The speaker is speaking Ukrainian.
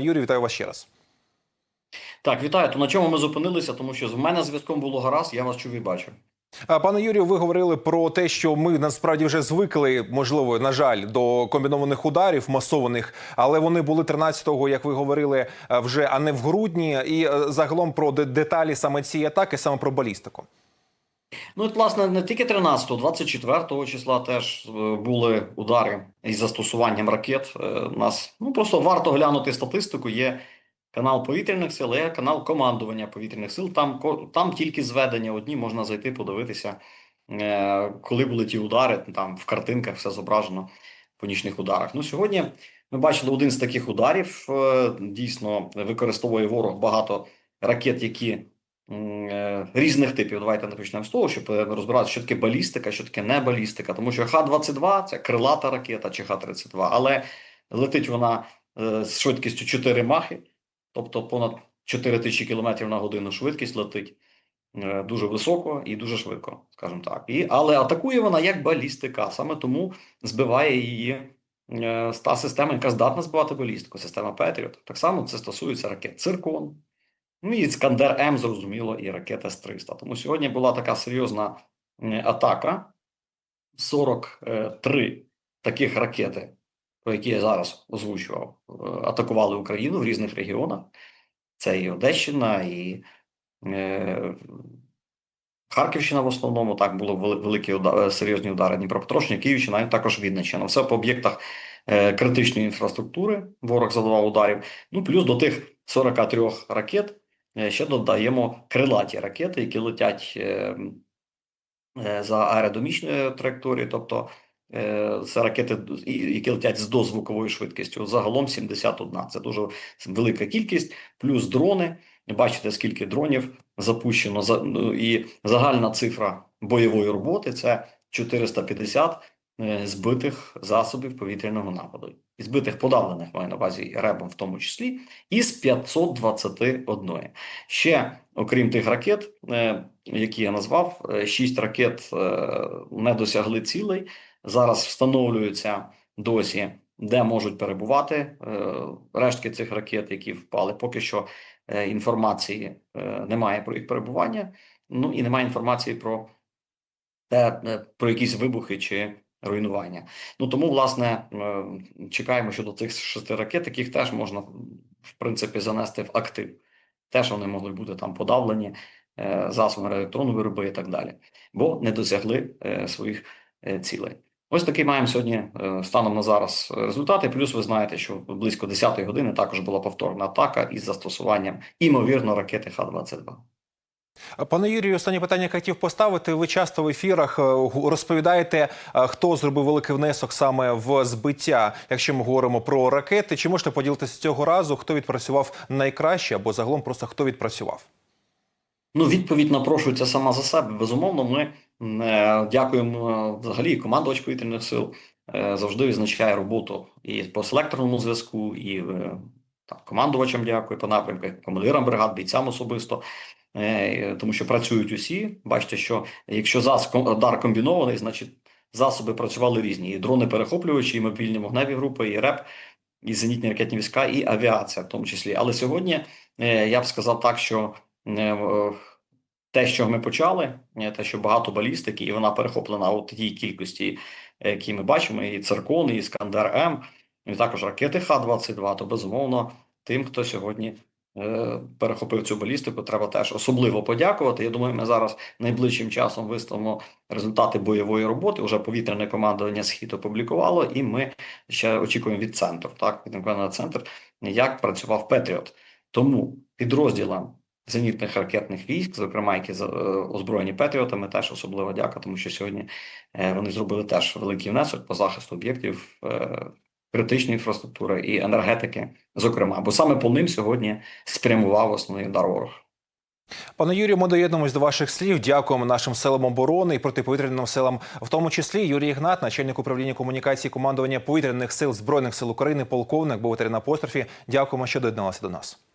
Юрій, вітаю вас ще раз. Так, вітаю. То на чому ми зупинилися? Тому що з мене зв'язком було гаразд, я вас чув і бачу. Пане Юрію, ви говорили про те, що ми насправді вже звикли, можливо, на жаль, до комбінованих ударів масованих, але вони були 13-го, як ви говорили, вже а не в грудні. І е, загалом про деталі саме цієї атаки, саме про балістику. Ну, от, власне, не тільки 13-го, 24-го числа теж е, були удари із застосуванням ракет. Е, У нас ну просто варто глянути статистику. Є канал повітряних сил, є канал командування повітряних сил. Там там тільки зведення одні можна зайти, подивитися, е, коли були ті удари. Там в картинках все зображено по нічних ударах. Ну сьогодні ми бачили один з таких ударів. Е, Дійсно використовує ворог багато ракет, які е, різних типів. Давайте почнемо з того, щоб е, розбиратися, що таке балістика, що таке не балістика. Тому що Х-22 це крилата ракета чи Х-32, але летить вона е, з швидкістю 4 махи, тобто понад 4 тисячі кілометрів на годину швидкість летить. е, Дуже високо і дуже швидко, скажімо так. І, але атакує вона як балістика, саме тому збиває її е, та система, яка здатна збивати балістику, система Петріот. Так само це стосується ракет Циркон, Ну і Іскандер М, зрозуміло, і ракета С-300. Тому сьогодні була така серйозна е, атака. 43 таких ракети, про які я зараз озвучував, е, атакували Україну в різних регіонах. Це і Одещина, і е, Харківщина в основному. Так було великі удари, серйозні удари Дніпропетровщина, Київщина, і також Вінниччина. Все по об'єктах е, критичної інфраструктури. Ворог завдавав ударів. Ну плюс до тих 43 ракет е, ще додаємо крилаті ракети, які летять е, е, за аеродомічною траєкторією, тобто е, це ракети, які летять з дозвуковою швидкістю. Загалом 71. Це дуже велика кількість, плюс дрони. Бачите, скільки дронів запущено ну, і загальна цифра бойової роботи це 450 е, збитих засобів повітряного нападу. І збитих подавлених маю на увазі ребом в тому числі, із 521. Ще, окрім тих ракет, е, які я назвав, е, шість ракет е, не досягли цілей. Зараз встановлюються досі, де можуть перебувати е, рештки цих ракет, які впали. Поки що е, інформації е, немає про їх перебування. Ну і немає інформації про те, е, про якісь вибухи чи руйнування. Ну тому, власне, е, чекаємо щодо цих шести ракет, яких теж можна в принципі занести в актив. Теж вони могли бути там подавлені е, засобами електронної вироби і так далі, бо не досягли е, своїх цілей. Ось такий маємо сьогодні станом на зараз результати. Плюс ви знаєте, що близько 10-ї години також була повторна атака із застосуванням імовірно ракети Х-22. Пане Юрію, останнє питання хотів поставити. Ви часто в ефірах е, розповідаєте, е, хто зробив великий внесок саме в збиття, якщо ми говоримо про ракети. Чи можете поділитися цього разу? Хто відпрацював найкраще або загалом просто хто відпрацював? Ну, відповідь напрошується сама за себе. Безумовно, ми е, дякуємо взагалі командувач повітряних сил завжди відзначає роботу і по селекторному зв'язку, і там, командувачам дякую по напрямках, командирам бригад, бійцям особисто. Е, Тому що працюють усі. Бачите, що якщо дар комбінований, значить засоби працювали різні: і дрони перехоплювачі, і мобільні вогневі групи, і РЕП, і зенітні ракетні війська, і авіація, в тому числі. Але сьогодні е, я б сказав так, що е, те, що ми почали, те, що багато балістики, і вона перехоплена у тій кількості, які ми бачимо, і циркон, і Іскандер М, і також ракети Х-22, то безумовно тим, хто сьогодні перехопив цю балістику, треба теж особливо подякувати. Я думаю, ми зараз найближчим часом виставимо результати бойової роботи. Уже повітряне командування схід опублікувало, і ми ще очікуємо від центру, так від центр, як працював Петріот. Тому підрозділам зенітних ракетних військ, зокрема, які е, озброєні Петріотами, теж особлива дяка, тому що сьогодні е, вони зробили теж великий внесок по захисту об'єктів е, критичної інфраструктури і енергетики, зокрема, бо саме по ним сьогодні спрямував основний удар ворог. Пане Юрію, ми доєднуємось до ваших слів. Дякуємо нашим силам оборони і протиповітряним силам, в тому числі Юрій Ігнат, начальник управління комунікації командування повітряних сил збройних сил України, полковник, був на апострофі. Дякуємо, що доєдналися до нас.